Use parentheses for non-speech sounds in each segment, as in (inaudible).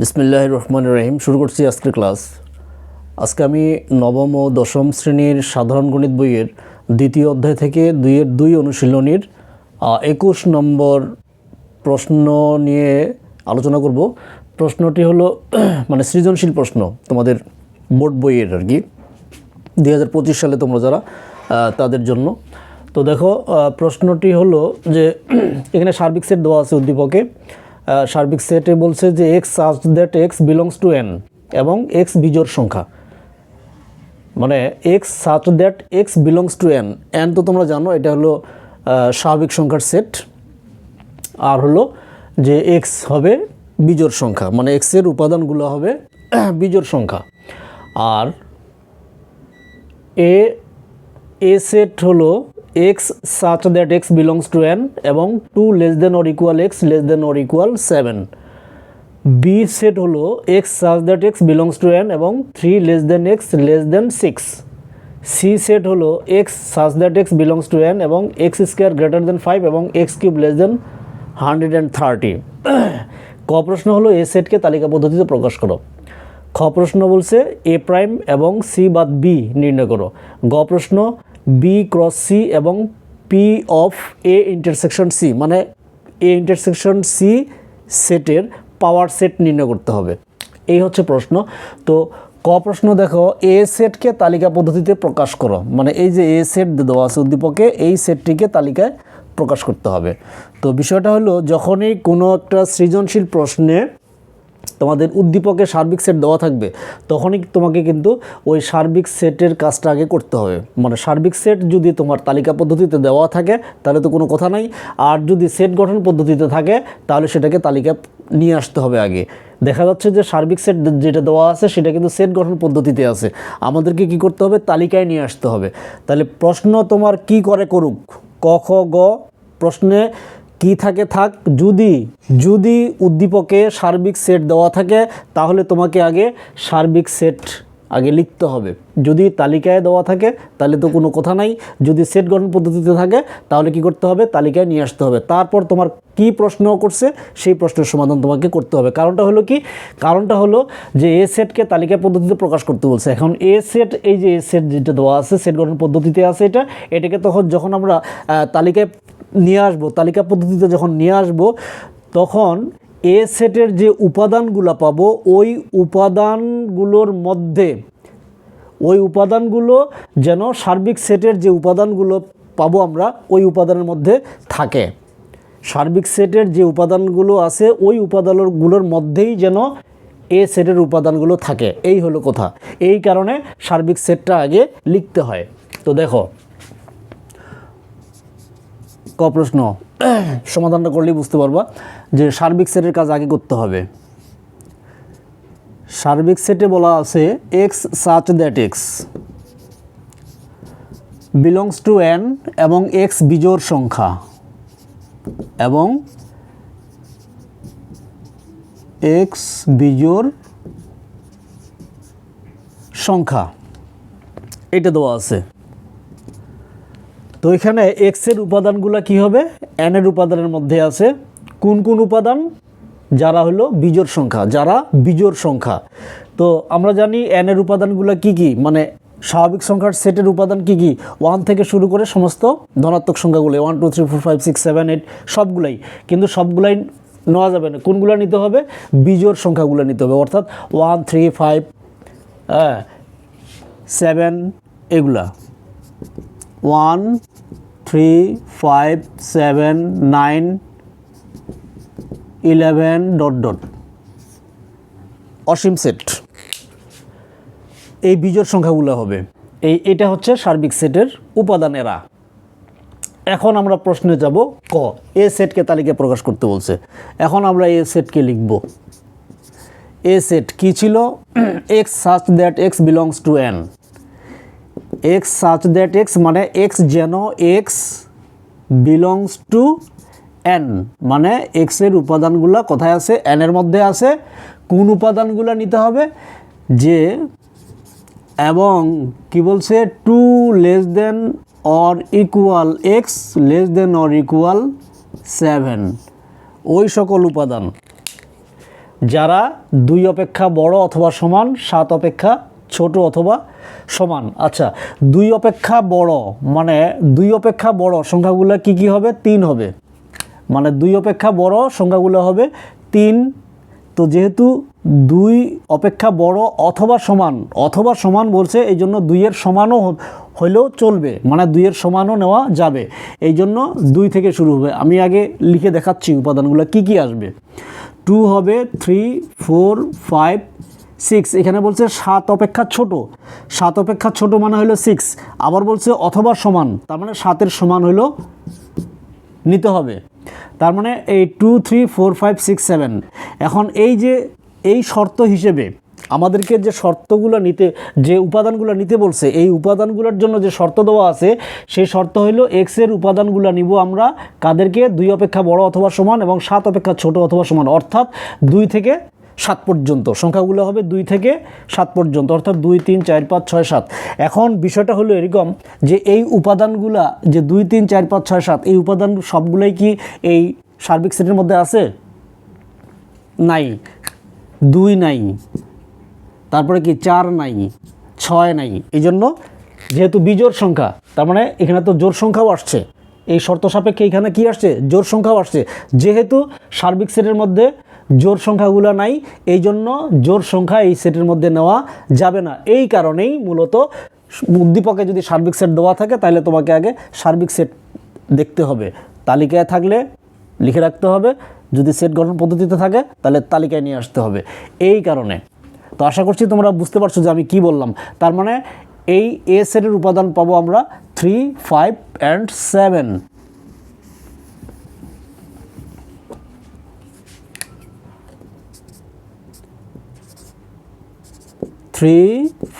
বিসমিল্লাহ রহমান রহিম শুরু করছি আজকের ক্লাস। আজকে আমি নবম ও দশম শ্রেণির সাধারণ গণিত বইয়ের দ্বিতীয় অধ্যায় থেকে দুইয়ের দুই অনুশীলনীর একুশ নম্বর প্রশ্ন নিয়ে আলোচনা করব। প্রশ্নটি হলো (clears throat) মানে সৃজনশীল প্রশ্ন তোমাদের বোর্ড বইয়ের আর কি। দুই হাজার পঁচিশ সালে তোমরা যারা তাদের জন্য। তো দেখো প্রশ্নটি হলো যে, (clears throat) এখানে সার্বিক সেট দেওয়া আছে উদ্দীপকে। সার্বিক সেটে বলছে যে x such that x belongs to N এবং এক্স বিজোর সংখ্যা। মানে x such that x belongs to N N তো তোমরা জানো, এটা হলো স্বাভাবিক সংখ্যার সেট। আর হলো যে এক্স হবে বিজোর সংখ্যা। মানে এক্সের উপাদানগুলো হবে (clears throat) বিজোর সংখ্যা। আর এ এ সেট হলো x such that x belongs to N এবং two less than or equal x less than or equal seven B set হলো x such that x belongs to N এবং three less than x less than six C set হলো x such that x belongs to N এবং x square greater than five এবং x cube less than hundred and thirty ক প্রশ্ন হলো এ সেটকে তালিকা পদ্ধতিতে প্রকাশ করো। খ প্রশ্ন বলছে এ প্রাইম এবং সি বাদ বি নির্ণয় করো। গ প্রশ্ন বি ক্রস সি এবং P of A intersection C মানে এ ইন্টারসেকশন সি সেটের পাওয়ার সেট নির্ণয় করতে হবে। এই হচ্ছে প্রশ্ন। তো ক প্রশ্ন দেখো এ সেটকে তালিকা পদ্ধতিতে প্রকাশ করো। মানে এই যে এ সেট দেওয়া আছে উদ্দীপকে, এই সেটটিকে তালিকায় প্রকাশ করতে হবে। তো বিষয়টা হলো, যখনই কোনো একটা সৃজনশীল প্রশ্নে তোমাদের উদ্দীপকে সার্বিক সেট দেওয়া থাকবে, তখনই তোমাকে কিন্তু ওই সার্বিক সেটের কাজটা আগে করতে হবে। মানে সার্বিক সেট যদি তোমার তালিকা পদ্ধতিতে দেওয়া থাকে, তাহলে তো কোনো কথা নাই। আর যদি সেট গঠন পদ্ধতিতে থাকে, তাহলে সেটাকে তালিকা নিয়ে আসতে হবে আগে। দেখা যাচ্ছে যে সার্বিক সেট যেটা দেওয়া আছে, সেটা কিন্তু সেট গঠন পদ্ধতিতে আছে। আমাদেরকে কি করতে হবে? তালিকায় নিয়ে আসতে হবে। তাহলে প্রশ্ন তোমার কি করে করুক? ক, খ, গ প্রশ্নে কি থাকে থাক, যদি যদি উদ্দীপকে সার্বিক সেট দেওয়া থাকে, তাহলে তোমাকে আগে সার্বিক সেট আগে লিখতে হবে। যদি তালিকায় দেওয়া থাকে, তাহলে তো কোনো কথা নাই। যদি সেট গঠন পদ্ধতিতে থাকে, তাহলে কি করতে হবে? তালিকায় নিয়ে আসতে হবে। তারপর তোমার কি প্রশ্ন করছে, সেই প্রশ্নের সমাধান তোমাকে করতে হবে। কারণটা হলো কি? কারণটা হলো যে এ সেটকে তালিকা পদ্ধতিতে প্রকাশ করতে বলছে। এখন এ সেট এই যে এ সেট যেটা দেওয়া আছে সেট গঠন পদ্ধতিতে আছে এটা, এটাকে তখন যখন আমরা তালিকায় নিয়ে আসব, তালিকা পদ্ধতিতে যখন নিয়ে আসব, তখন এ সেটের যে উপাদানগুলো পাবো, ওই উপাদানগুলোর মধ্যে, ওই উপাদানগুলো যেন সার্বিক সেটের যে উপাদানগুলো পাবো আমরা, ওই উপাদানের মধ্যে থাকে। সার্বিক সেটের যে উপাদানগুলো আছে, ওই উপাদানগুলোর মধ্যেই যেন এ সেটের উপাদানগুলো থাকে। এই হলো কথা। এই কারণে সার্বিক সেটটা আগে লিখতে হয়। তো দেখো ক প্রশ্ন সমাধানটা করলেই বুঝতে পারবা যে সার্বিক সেটের কাজ আগে করতে হবে। সার্বিক সেটে বলা আছে x such that x belongs to N এবং এক্স বিজোর সংখ্যা এবং এক্স বিজোর সংখ্যা। এটা দেওয়া আছে। তো এখানে এক্সের উপাদানগুলো কি হবে? এনের উপাদানের মধ্যে আছে কোন কোন উপাদান? যারা হলো বিজোড় সংখ্যা, যারা বিজোড় সংখ্যা। তো আমরা জানি এনের উপাদানগুলো কি কি? মানে স্বাভাবিক সংখ্যার সেটের উপাদান কি কি? ওয়ান থেকে শুরু করে সমস্ত ধনাত্মক সংখ্যাগুলো one two three four five six seven eight সবগুলাই। কিন্তু সবগুলাই নেওয়া যাবে না। কোনগুলো নিতে হবে? বিজোড় সংখ্যাগুলো নিতে হবে। অর্থাৎ ওয়ান থ্রি ফাইভ হ্যাঁ সেভেন এগুলা। One three five seven nine eleven dot dot অসীম সেট এই বিজোড় সংখ্যাগুলো হবে। এই, এটা হচ্ছে সার্বিক সেটের উপাদানেরা। এখন আমরা প্রশ্নে যাব ক। এ সেটকে তালিকায় প্রকাশ করতে বলছে। এখন আমরা এ সেটকে লিখব। এ সেট কি ছিল? X such that x belongs to N x such that x মানে এক্স যেন এক্স বিলংস টু এন মানে এক্সের উপাদানগুলো কোথায় আছে? এনের মধ্যে আছে। কোন উপাদানগুলো নিতে হবে? যে এবং কি বলছে? Two less than or equal x less than or equal seven ওই সকল উপাদান। যারা দুই অপেক্ষা বড় অথবা সমান, সাত অপেক্ষা ছোট অথবা সমান। আচ্ছা দুই অপেক্ষা বড় মানে দুই অপেক্ষা বড়, সংখ্যাগুলো কি কি হবে? তিন হবে। মানে দুই অপেক্ষা বড়, সংখ্যাগুলো হবে তিন। তো যেহেতু দুই অপেক্ষা বড় অথবা সমান অথবা সমান বলছে এই জন্য দুইয়ের সমানও হ- হইলেও চলবে মানে দুইয়ের সমানও নেওয়া যাবে। এই জন্য দুই থেকে শুরু হবে। আমি আগে লিখে দেখাচ্ছি উপাদানগুলো, কি কি আসবে? টু হবে থ্রি, ফোর, ফাইভ সিক্স, এখানে বলছে সাত অপেক্ষা ছোট। সাত অপেক্ষা ছোট মানে হলো সিক্স, আবার বলছে অথবা সমান, তার মানে সাতের সমান হলো নিতে হবে। তার মানে এই two, three, four, five, six, seven. এখন এই যে, এই শর্ত হিসেবে আমাদেরকে যে শর্তগুলো নিতে, যে উপাদানগুলো নিতে বলছে, এই উপাদানগুলোর জন্য যে শর্ত দেওয়া আছে, সেই শর্ত হইল এক্সের উপাদানগুলো নিব আমরা কাদেরকে দুই অপেক্ষা বড় অথবা সমান এবং সাত অপেক্ষা ছোট অথবা সমান, অর্থাৎ দুই থেকে সাত পর্যন্ত। সংখ্যাগুলো হবে দুই থেকে সাত পর্যন্ত, অর্থাৎ দুই, তিন, চার, পাঁচ, ছয়, সাত। এখন বিষয়টা হলো এরকম যে এই উপাদানগুলা যে দুই, তিন, চার, পাঁচ, ছয়, সাত, এই উপাদান সবগুলোই কি এই সার্বিক সেটের মধ্যে আছে? নাই। দুই নাই। তারপরে কি চার নাই, ছয় নাই। এই জন্য যেহেতু বিজোড় সংখ্যা, তার মানে এখানে তো জোর সংখ্যাও আসছে। এই শর্ত সাপেক্ষে এখানে কি আসছে? জোর সংখ্যাও আসছে। যেহেতু সার্বিক সেটের মধ্যে জোর সংখ্যাগুলো নাই, এই জন্য জোর সংখ্যা এই সেটের মধ্যে নেওয়া যাবে না। এই কারণেই মূলত উদ্দীপকে যদি সার্বিক সেট দেওয়া থাকে, তাহলে তোমাকে আগে সার্বিক সেট দেখতে হবে। তালিকায় থাকলে লিখে রাখতে হবে। যদি সেট গঠন পদ্ধতিতে থাকে, তাহলে তালিকায় নিয়ে আসতে হবে। এই কারণে। তো আশা করছি তোমরা বুঝতে পারছ যে আমি কি বললাম। তার মানে এই এ সেটের উপাদান পাবো আমরা three five and seven three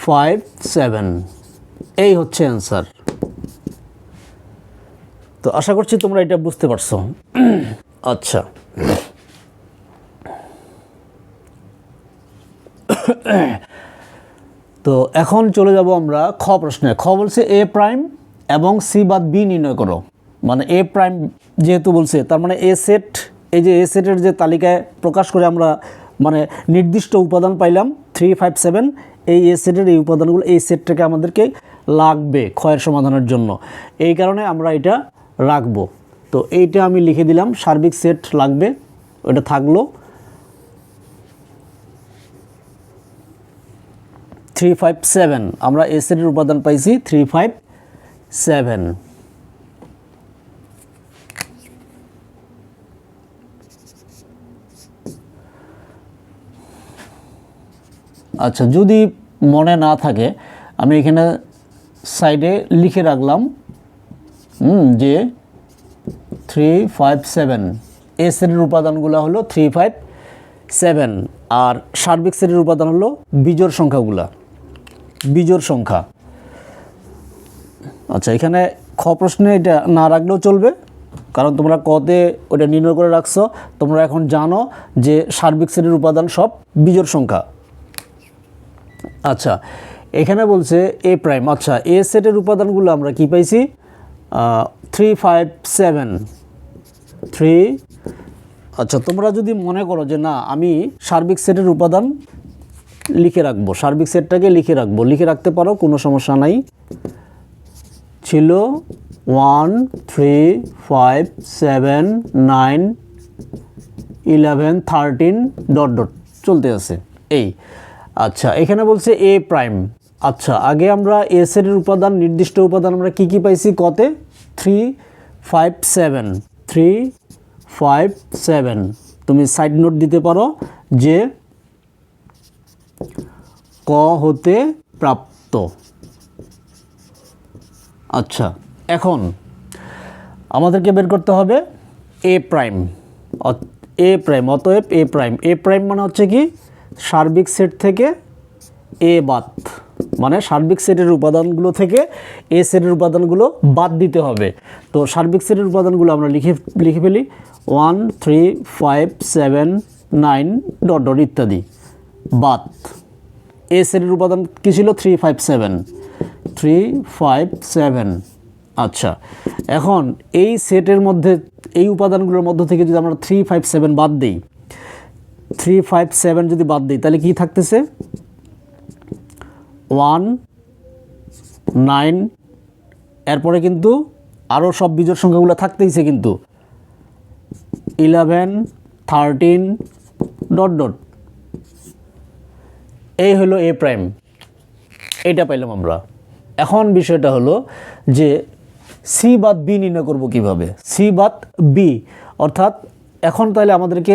five seven এই হচ্ছে অ্যান্সার তো আশা করছি তোমরা এটা বুঝতে পারছ। আচ্ছা। তো এখন চলে যাব আমরা খ প্রশ্নে। খ বলছে এ প্রাইম এবং সি বাদ বি নির্ণয় করো। মানে এ প্রাইম যেহেতু বলছে, তার মানে এ সেট এই যে এ সেটের যে তালিকায় প্রকাশ করে আমরা মানে নির্দিষ্ট উপাদান পাইলাম থ্রি ফাইভ সেভেন এই এ সেটের এই উপাদানগুলো, এই সেটটাকে আমাদেরকে লাগবে ক্ষয়ের সমাধানের জন্য। এই কারণে আমরা এটা রাখব। তো এইটা আমি লিখে দিলাম, সার্বিক সেট লাগবে, ওটা থাকল থ্রি ফাইভ সেভেন। আমরা এ সেটের উপাদান পাইছি থ্রি ফাইভ সেভেন। আচ্ছা যদি মনে না থাকে, আমি এখানে সাইডে লিখে রাখলাম যে থ্রি ফাইভ সেভেন এ শ্রেণির উপাদানগুলো হলো থ্রি ফাইভ সেভেন আর সার্বিক সেটের উপাদান হলো বিজোর সংখ্যাগুলা বিজোর সংখ্যা। আচ্ছা এখানে খ প্রশ্নে এটা না রাখলেও চলবে, কারণ তোমরা কতে ওটা নির্ণয় করে রাখছো, তোমরা এখন জানো যে সার্বিক শ্রেণির উপাদান সব বিজোর সংখ্যা। আচ্ছা এখানে বলছে এ প্রাইম আচ্ছা এ সেটের উপাদানগুলো আমরা কি পাইছি? থ্রি ফাইভ সেভেন থ্রি আচ্ছা তোমরা যদি মনে করো যে না, আমি সার্বিক সেটের উপাদান লিখে রাখব, সার্বিক সেটটাকে লিখে রাখব, লিখে রাখতে পারো, কোনো সমস্যা নাই। ছিল one three five seven nine eleven thirteen dot dot চলতে আছে। এই। আচ্ছা এখানে বলছে এ প্রাইম আচ্ছা আগে আমরা এ সেটের উপাদান, নির্দিষ্ট উপাদান আমরা কি কি পাইছি? কতে? Three five seven three five seven তুমি সাইড নোট দিতে পারো যে ক হতে প্রাপ্ত। আচ্ছা এখন আমাদেরকে বের করতে হবে এ প্রাইম এ প্রাইম অতএব এ প্রাইম এ প্রাইম মানে হচ্ছে কি? সার্বিক সেট থেকে এ বাদ। মানে সার্বিক সেটের উপাদানগুলো থেকে এ সেটের উপাদানগুলো বাদ দিতে হবে। তো সার্বিক সেটের উপাদানগুলো আমরা লিখে লিখে ফেলি। One, three, five, seven, nine, dot dot ইত্যাদি। বাদ। এ সেটের উপাদান কী ছিল? Three, five, seven. Three, five, seven. আচ্ছা। এখন এই সেটের মধ্যে, এই উপাদানগুলোর মধ্য থেকে যদি আমরা থ্রি, ফাইভ, সেভেন বাদ দিই থ্রি ফাইভ সেভেন যদি বাদ দিই, তাহলে কি থাকতেছে? ওয়ান, নাইন, এরপরে কিন্তু আরও সব বিজোড় সংখ্যাগুলো থাকতেইছে কিন্তু। Eleven, thirteen, dot dot. এই হলো এ প্রাইম। এটা পাইলাম আমরা। এখন বিষয়টা হলো যে সি বাদ বি নির্ণয় করব কীভাবে? সি বাদ বি অর্থাৎ এখন তাহলে আমাদেরকে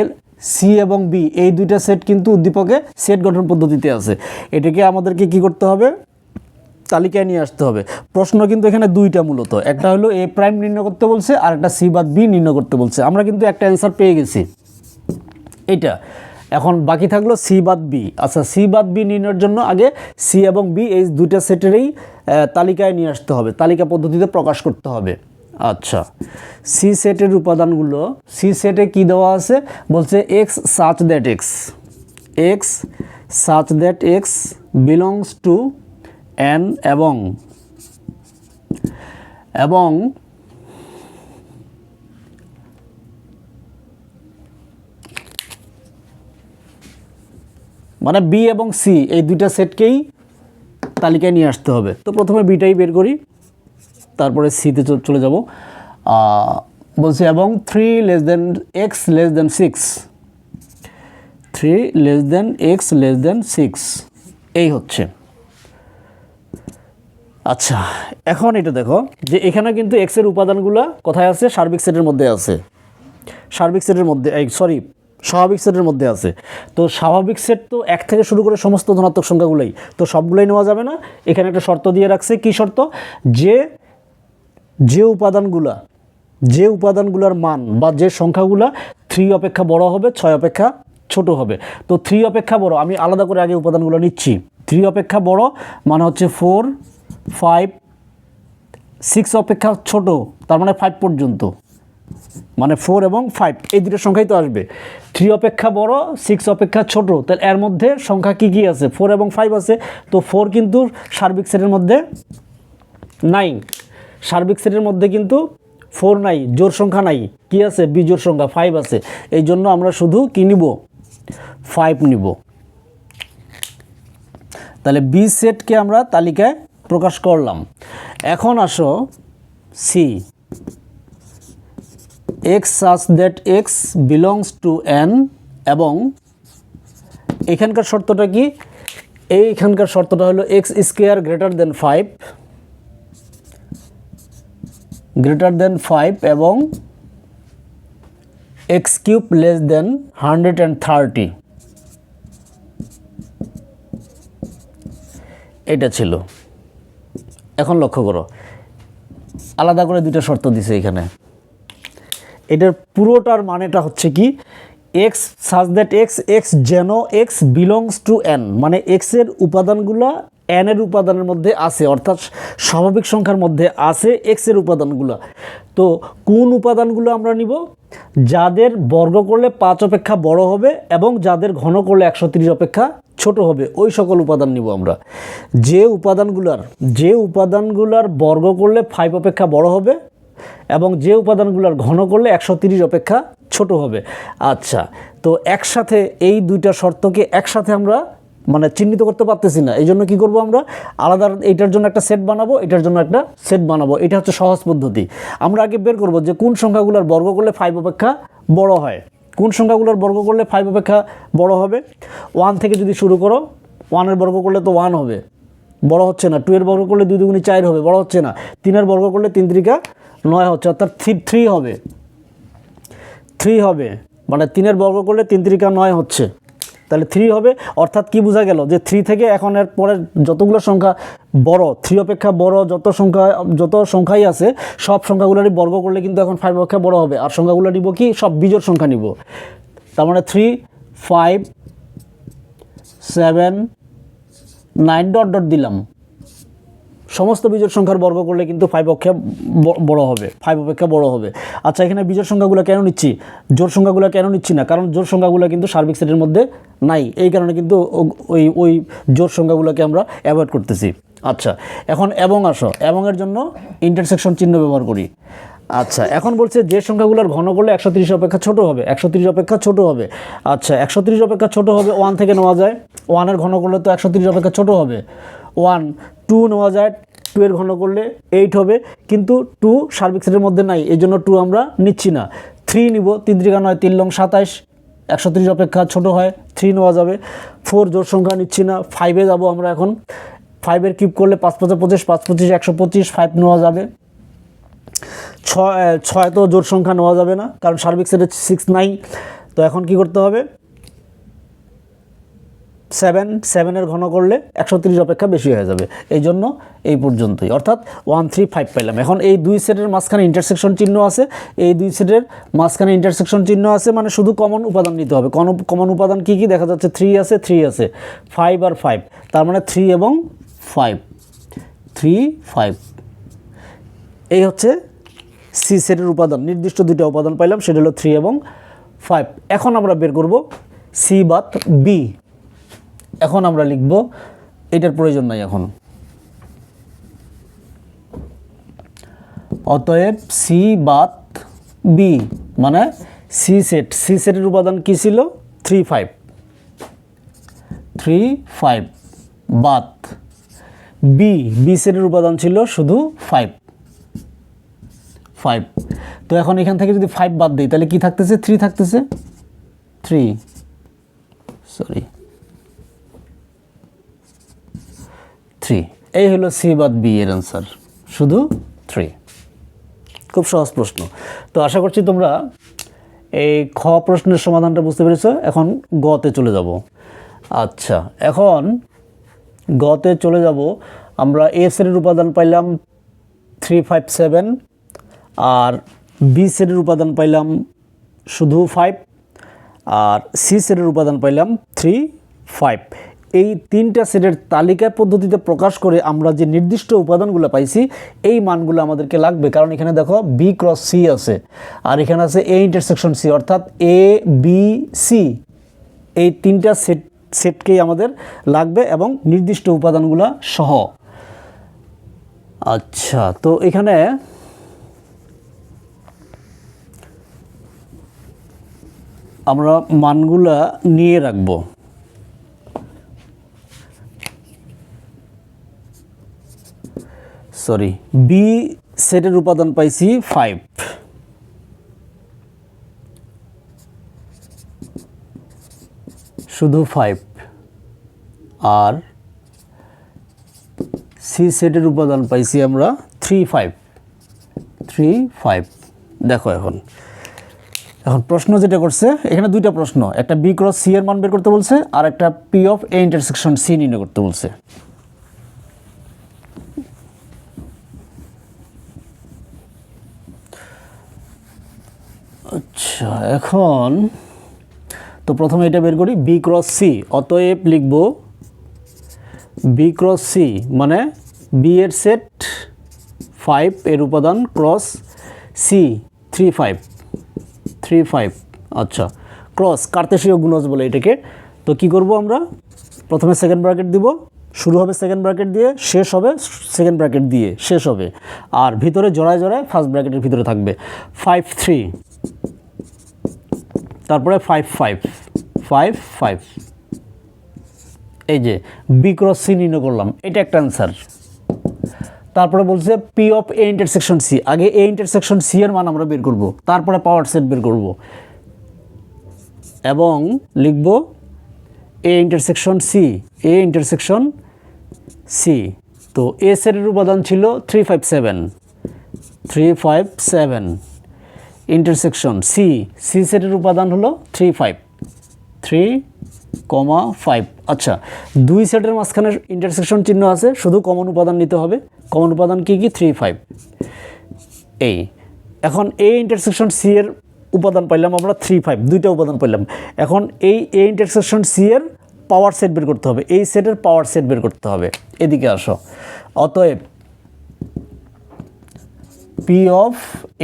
সি এবং বি এই দুইটা সেট কিন্তু উদ্দীপকে সেট গঠন পদ্ধতিতে আছে। এটাকে আমাদেরকে কি করতে হবে? তালিকায় নিয়ে আসতে হবে। প্রশ্ন কিন্তু এখানে দুইটা মূলত। একটা হলো এ প্রাইম নির্ণয় করতে বলছে, আর একটা সি বাদ বি নির্ণয় করতে বলছে। আমরা কিন্তু একটা অ্যান্সার পেয়ে গেছি। এটা এখন বাকি থাকল সি বাদ বি আচ্ছা সি বাদ বি নির্ণয়ের জন্য আগে সি এবং বি এই দুইটা সেটেরই তালিকায় নিয়ে আসতে হবে। তালিকা পদ্ধতিতে প্রকাশ করতে হবে। আচ্ছা। সি সেটের উপাদানগুলো সি সেটে কি দেওয়া আছে? বলছে x such that x x such that x belongs to N এবং এবং মানে বি এবং সি এই দুইটা সেটকেই তালিকায় নিয়ে আসতে হবে। তো প্রথমে বিটাই বের করি। তারপরে সিতে চলে যাব। বলছে, এবং three less than x less than six three less than x less than six এই হচ্ছে। আচ্ছা এখন এটা দেখো যে এখানে কিন্তু এক্সের উপাদানগুলো কোথায় আছে? সার্বিক সেটের মধ্যে আছে। সার্বিক সেটের মধ্যে, এই সরি, স্বাভাবিক সেটের মধ্যে আছে। তো স্বাভাবিক সেট তো এক থেকে শুরু করে সমস্ত ধনাত্মক সংখ্যাগুলোই। তো সবগুলোই নেওয়া যাবে না। এখানে একটা শর্ত দিয়ে রাখছে। কি শর্ত? যে যে উপাদানগুলা, যে উপাদানগুলোর মান বা যে সংখ্যাগুলা থ্রি অপেক্ষা বড় হবে, ছয় অপেক্ষা ছোট হবে। তো থ্রি অপেক্ষা বড়, আমি আলাদা করে আগে উপাদানগুলো নিচ্ছি। থ্রি অপেক্ষা বড় মানে হচ্ছে ফোর ফাইভ সিক্স অপেক্ষা ছোট, তার মানে ফাইভ পর্যন্ত। মানে ফোর এবং ফাইভ এই দুটো সংখ্যাই তো আসবে। থ্রি অপেক্ষা বড় সিক্স অপেক্ষা ছোট, তাহলে এর মধ্যে সংখ্যা কি কি আছে? ফোর এবং ফাইভ আছে, তো ফোর কিন্তু সার্বিক সেটের মধ্যে নাই সার্বিক সেটের মধ্যে কিন্তু ফোর নাই, জোর সংখ্যা নাই। কি আছে? বিজোর সংখ্যা ফাইভ আছে। এই জন্য আমরা শুধু কি নিব? ফাইভ নিব। তাহলে বি সেটকে আমরা তালিকায় প্রকাশ করলাম। এখন আসো C x such that x belongs to N এবং এখানকার শর্তটা কি? এইখানকার শর্তটা হলো x square greater than five greater than five এবং x cube less than hundred and thirty এটা ছিল। এখন লক্ষ্য করো। আলাদা করে দুইটা শর্ত দিছে এখানে। এটার পুরোটার মানেটা হচ্ছে কি? X such that x x যেন এক্স বিলংস টু এন মানে এক্সের উপাদানগুলো এনের উপাদানের মধ্যে আছে, অর্থাৎ স্বাভাবিক সংখ্যার মধ্যে আছে এক্সের উপাদানগুলো। তো কোন উপাদানগুলো আমরা নিব? যাদের বর্গ করলে পাঁচ অপেক্ষা বড় হবে এবং যাদের ঘন করলে একশো অপেক্ষা ছোট হবে, ওই সকল উপাদান নিব আমরা। যে উপাদানগুলার যে উপাদানগুলার বর্গ করলে ফাইভ অপেক্ষা বড় হবে এবং যে উপাদানগুলোর ঘন করলে একশো অপেক্ষা ছোট হবে। আচ্ছা তো একসাথে এই দুইটা শর্তকে একসাথে আমরা মানে চিহ্নিত করতে পারতেছি না। এই জন্য কী করব আমরা? আলাদা এইটার জন্য একটা সেট বানাবো, এটার জন্য একটা সেট বানাবো। এটা হচ্ছে সহজ পদ্ধতি। আমরা আগে বের করব যে কোন সংখ্যাগুলোর বর্গ করলে ফাইভ অপেক্ষা বড় হয়। কোন সংখ্যাগুলোর বর্গ করলে ফাইভ অপেক্ষা বড় হবে? ওয়ান থেকে যদি শুরু করো ওয়ানের বর্গ করলে তো ওয়ান হবে। বড় হচ্ছে না। টু এর বর্গ করলে দুই দুগুণি চার হবে, বড় হচ্ছে না। তিনের বর্গ করলে তিন ত্রিকা নয় হচ্ছে, অর্থাৎ থ্রি থ্রি হবে। থ্রি হবে। মানে তিনের বর্গ করলে তিন ত্রিকা নয় হচ্ছে। তাহলে থ্রি হবে। অর্থাৎ কি বোঝা গেল যে থ্রি থেকে এখন এর পরের যতগুলো সংখ্যা বড় থ্রি অপেক্ষা বড়, যত সংখ্যা, যত সংখ্যাই আছে, সব সংখ্যাগুলোরই বর্গ করলে কিন্তু এখন ফাইভ অপেক্ষা বড় হবে। আর সংখ্যাগুলো নিব কি? সব বীজের সংখ্যা নিব। তার মানে three five seven nine dot dot দিলাম। সমস্ত বিজোড় সংখ্যার বর্গ করলে কিন্তু ফাইভ অপেক্ষা বড় হবে ফাইভ অপেক্ষা বড় হবে। আচ্ছা এখানে বিজোড় সংখ্যাগুলো কেন নিচ্ছি? জোর সংখ্যাগুলো কেন নিচ্ছি না? কারণ জোর সংখ্যাগুলো কিন্তু সার্বিক সেটের মধ্যে নাই। এই কারণে কিন্তু ওই ওই জোর সংখ্যাগুলোকে আমরা অ্যাভয়েড করতেছি। আচ্ছা এখন এবং আসো। এবং এর জন্য ইন্টারসেকশন চিহ্ন ব্যবহার করি। আচ্ছা এখন বলছে যে সংখ্যাগুলোর ঘন করলে একশো তিরিশ অপেক্ষা ছোট হবে, একশো তিরিশ অপেক্ষা ছোট হবে। আচ্ছা একশো তিরিশ অপেক্ষা ছোট হবে ওয়ান থেকে নেওয়া যায়। ওয়ানের ঘন করলে তো একশো তিরিশ অপেক্ষা ছোট হবে। ওয়ান টু নেওয়া যায় টু এর ঘন করলে এইট হবে, কিন্তু টু সার্বিক সেটের মধ্যে নাই, এই জন্য টু আমরা নিচ্ছি না। থ্রি নিব, তিন ত্রিকা নয়, তিন লং সাতাইশ, একশো তিরিশ অপেক্ষা ছোট হয় থ্রি নেওয়া যাবে। ফোর জোর সংখ্যা নিচ্ছি না ফাইভে যাব আমরা এখন। ফাইভের কিপ করলে পাঁচ পঁচা পঁচিশ, পাঁচ পঁচিশ, একশো পঁচিশ ফাইভ নেওয়া যাবে। ছয় ছয় তো জোর সংখ্যা নেওয়া যাবে না, কারণ সার্বিক সেটে সিক্স নাই, তো এখন কি করতে হবে? সেভেন সেভেনের ঘন করলে একশো তিরিশ অপেক্ষা বেশি হয়ে যাবে। এই জন্য এই পর্যন্তই। অর্থাৎ ওয়ান থ্রি ফাইভ পাইলাম। এখন এই দুই সেটের মাঝখানে ইন্টারসেকশন চিহ্ন আছে। এই দুই সেটের মাঝখানে ইন্টারসেকশন চিহ্ন আছে মানে শুধু কমন উপাদান নিতে হবে। কমন উপাদান কী কী? দেখা যাচ্ছে থ্রি আছে থ্রি আছে। ফাইভ আর ফাইভ তার মানে থ্রি এবং ফাইভ থ্রি ফাইভ এই হচ্ছে সি সেটের উপাদান। নির্দিষ্ট দুইটা উপাদান পাইলাম, সেটা হলো থ্রি এবং ফাইভ এখন আমরা বের করব সি বাত বি এখন আমরা লিখব, এটার প্রয়োজন নাই এখন। অতএব সি বাত বি মানে সি সেট সি সেটের উপাদান কী ছিল? থ্রি ফাইভ থ্রি ফাইভ বাত বি বি সেটের উপাদান ছিল শুধু ফাইভ ফাইভ তো এখন এখান থেকে যদি ফাইভ বাদ দিই, তাহলে কি থাকতেছে? থ্রি থাকতেছে? থ্রি সরি থ্রি এই হলো সি বাদ বি এর অ্যান্সার শুধু থ্রি খুব সহজ প্রশ্ন। তো আশা করছি তোমরা এই খ প্রশ্নের সমাধানটা বুঝতে পেরেছ। এখন গতে চলে যাব। আচ্ছা এখন গতে চলে যাব। আমরা এ সেটের উপাদান পাইলাম থ্রি ফাইভ সেভেন আর বি সেটের উপাদান পাইলাম শুধু ফাইভ আর সি সেটের উপাদান পাইলাম থ্রি ফাইভ এই তিনটা সেটের তালিকা পদ্ধতিতে প্রকাশ করে আমরা যে নির্দিষ্ট উপাদানগুলো পাইছি, এই মানগুলো আমাদেরকে লাগবে। কারণ এখানে দেখো বি ক্রস সি আছে, আর এখানে আছে এ ইন্টারসেকশন সি অর্থাৎ এ বি সি এই তিনটা সেট, সেটকেই আমাদের লাগবে এবং নির্দিষ্ট উপাদানগুলো সহ। আচ্ছা তো এখানে আমরা মানগুলা নিয়ে রাখব। সরি বি সেটের উপাদান পাইছি ফাইভ শুধু ফাইভ আর সি সেটের উপাদান পাইছি আমরা থ্রি ফাইভ থ্রি ফাইভ দেখো এখন। এখন প্রশ্ন যেটা করছে, এখানে দুইটা প্রশ্ন, একটা বি ক্রস সি এর মান বের করতে বলছে, আর একটা P of A intersection C নির্ণয় করতে বলছে। আচ্ছা এখন তো প্রথমে এটা বের করি বি ক্রস সি অতএব লিখব বি ক্রস সি মানে বি এর সেট ফাইভ এর উপাদান cross C three five three five আচ্ছা ক্রস কার্তেশীয় গুণজ বলে এটাকে। তো কি করব আমরা? প্রথমে সেকেন্ড ব্র্যাকেট দিব, শুরু হবে সেকেন্ড ব্র্যাকেট দিয়ে, শেষ হবে সেকেন্ড ব্র্যাকেট দিয়ে, শেষ হবে। আর ভিতরে জোড়ায় জোড়ায় ফার্স্ট ব্র্যাকেটের ভিতরে থাকবে। ফাইভ থ্রি তারপরে ফাইভ ফাইভ ফাইভ ফাইভ এই যে বি ক্রস সি নির্ণয় করলাম, এটা একটা অ্যান্সার তারপরে বলছে P of A intersection C আগে এ ইন্টারসেকশন সি এর মান আমরা বের করব, তারপরে পাওয়ার সেট বের করব। এবং লিখব A intersection C A intersection C তো এ সেটের উপাদান ছিল three five seven three five seven intersection C C সেটের উপাদান হলো three five three comma five আচ্ছা দুই সেটের মাঝখানে ইন্টারসেকশন চিহ্ন আছে, শুধু কমন উপাদান নিতে হবে। কমন উপাদান কি কি? থ্রি ফাইভ এই, এখন এই ইন্টারসেকশন সি এর উপাদান পাইলাম আমরা থ্রি ফাইভ দুইটা উপাদান পাইলাম। এখন এই এ ইন্টারসেকশন সি এর পাওয়ার সেট বের করতে হবে, এই সেটের পাওয়ার সেট বের করতে হবে। এদিকে আসো। অতএব P of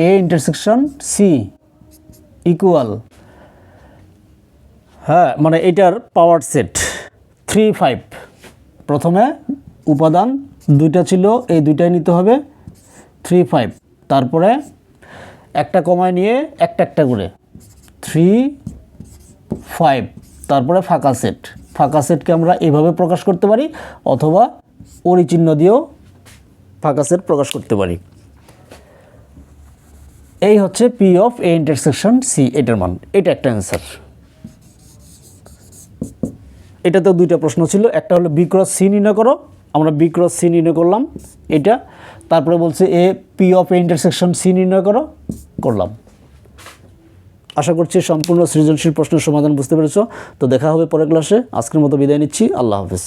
A intersection C equal হ্যাঁ মানে এটার পাওয়ার সেট থ্রি ফাইভ প্রথমে উপাদান দুইটা ছিল, এই দুইটাই নিতে হবে থ্রি ফাইভ তারপরে একটা কমায় নিয়ে একটা একটা করে থ্রি ফাইভ তারপরে ফাঁকা সেট ফাঁকা সেটকে আমরা এভাবে প্রকাশ করতে পারি, অথবা পরিচিহ্ন দিয়েও ফাঁকা সেট প্রকাশ করতে পারি। এই হচ্ছে P of A intersection C এটার মান। এটা একটা অ্যান্সার এটাতেও দুইটা প্রশ্ন ছিল। একটা হলো বি ক্রস সি নির্ণয় করো। আমরা বি ক্রস সি নির্ণয় করলাম। এটা। তারপরে বলছে A P of A intersection C নির্ণয় করো। করলাম। আশা করছি সম্পূর্ণ সৃজনশীল প্রশ্নের সমাধান বুঝতে পেরেছ। তো দেখা হবে পরের ক্লাসে আজকের মতো বিদায় নিচ্ছি। আল্লাহ হাফিজ।